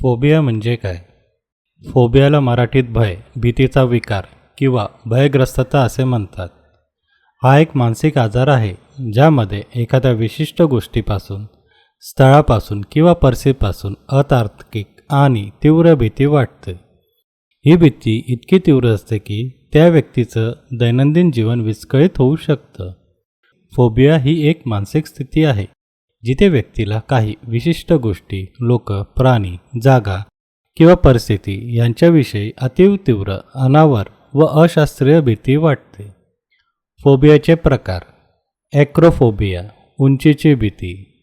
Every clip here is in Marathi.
फोबिया म्हणजे काय? फोबियाला मराठीत भय भीतीचा विकार किंवा भयग्रस्तता असे म्हणतात. हा एक मानसिक आजार आहे ज्यामध्ये एखाद्या विशिष्ट गोष्टीपासून स्थळापासून किंवा परिस्थितीपासून अतार्किक आणि तीव्र भीती वाटते. ही भीती इतकी तीव्र असते की त्या व्यक्तीचं दैनंदिन जीवन विस्कळीत होऊ शकतं. फोबिया ही एक मानसिक स्थिती आहे. जिथे व्यक्तीला काही विशिष्ट गोष्टी लोक प्राणी जागा किंवा परिस्थिती यांच्याविषयी अतीव तीव्र अनावर व अशास्त्रीय भीती वाटते. फोबियाचे प्रकार. ॲक्रोफोबिया उंचीची भीती.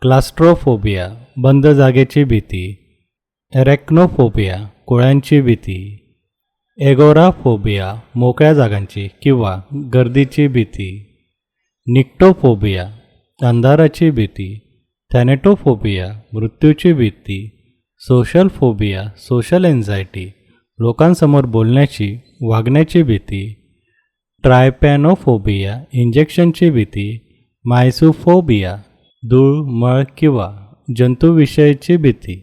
क्लास्ट्रोफोबिया बंद जागेची भीती. रॅक्नोफोबिया कोळ्यांची भीती. एगोराफोबिया मोकळ्या जागांची किंवा गर्दीची भीती. निक्टोफोबिया अंधाराची भीती थॅनेटोफोबिया मृत्यूची भीती सोशल फोबिया सोशल एन्झायटी लोकांसमोर बोलण्याची वागण्याची भीती ट्रायपॅनोफोबिया इंजेक्शनची भीती मायसोफोबिया धूळ मळ किंवा जंतूविषयीची भीती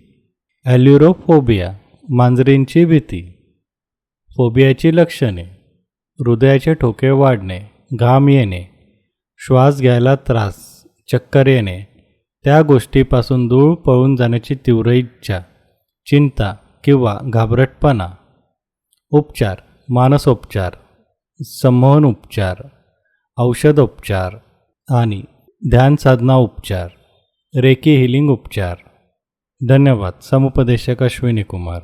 ॲल्युरोफोबिया मांजरींची भीती फोबियाची लक्षणे हृदयाचे ठोके वाढणे घाम येणे श्वास घ्यायला त्रास. चक्कर येणे त्या गोष्टीपासून दूर पळून जाण्याची तीव्र इच्छा चिंता किंवा घाबरटपणा. उपचार मानसोपचार संमोहन उपचार औषधोपचार आणि ध्यान साधना उपचार रेकी हिलिंग उपचार. धन्यवाद. समुपदेशक अश्विनी कुमार.